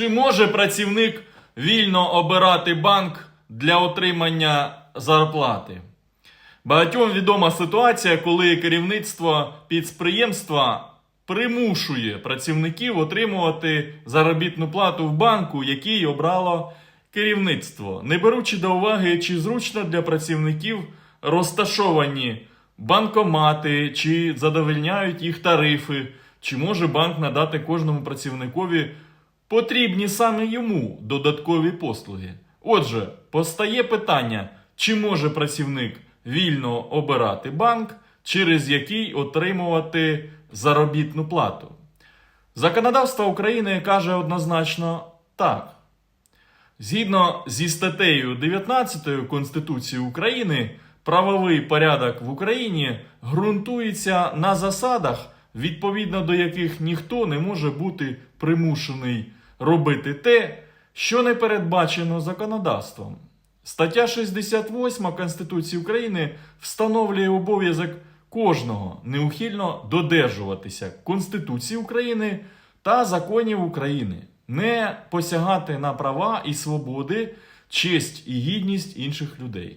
Чи може працівник вільно обирати банк для отримання зарплати? Багатьом відома ситуація, коли керівництво підприємства примушує працівників отримувати заробітну плату в банку, який обрало керівництво, не беручи до уваги, чи зручно для працівників розташовані банкомати, чи задовольняють їх тарифи, чи може банк надати кожному працівникові потрібні саме йому додаткові послуги. Отже, постає питання, чи може працівник вільно обирати банк, через який отримувати заробітну плату. Законодавство України каже однозначно так. Згідно зі статтею 19 Конституції України, правовий порядок в Україні ґрунтується на засадах, відповідно до яких ніхто не може бути примушений робити те, що не передбачено законодавством. Стаття 68 Конституції України встановлює обов'язок кожного неухильно додержуватися Конституції України та законів України, не посягати на права і свободи, честь і гідність інших людей.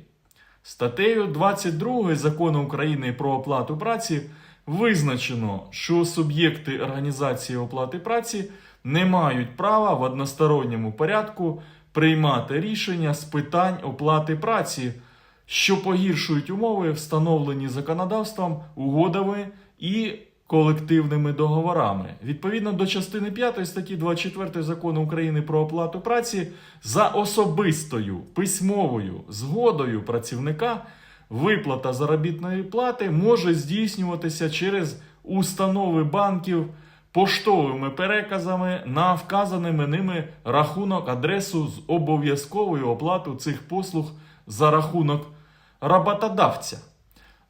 Статтею 22 закону України про оплату праці визначено, що суб'єкти організації оплати праці не мають права в односторонньому порядку приймати рішення з питань оплати праці, що погіршують умови, встановлені законодавством, угодами і колективними договорами. Відповідно до частини 5 статті 24 закону України про оплату праці за особистою письмовою згодою працівника виплата заробітної плати може здійснюватися через установи банків поштовими переказами на вказаними ними рахунок адресу з обов'язковою оплатою цих послуг за рахунок роботодавця.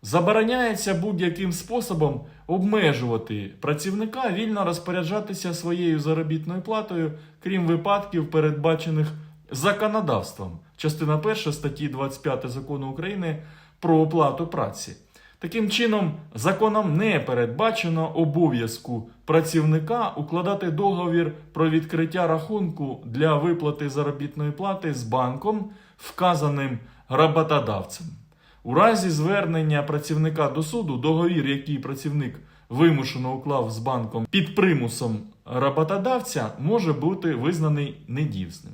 Забороняється будь-яким способом обмежувати працівника вільно розпоряджатися своєю заробітною платою, крім випадків, передбачених законодавством. Частина 1 статті 25 закону України про оплату праці. Таким чином, законом не передбачено обов'язку працівника укладати договір про відкриття рахунку для виплати заробітної плати з банком, вказаним роботодавцем. У разі звернення працівника до суду, договір, який працівник вимушено уклав з банком під примусом роботодавця, може бути визнаний недійсним.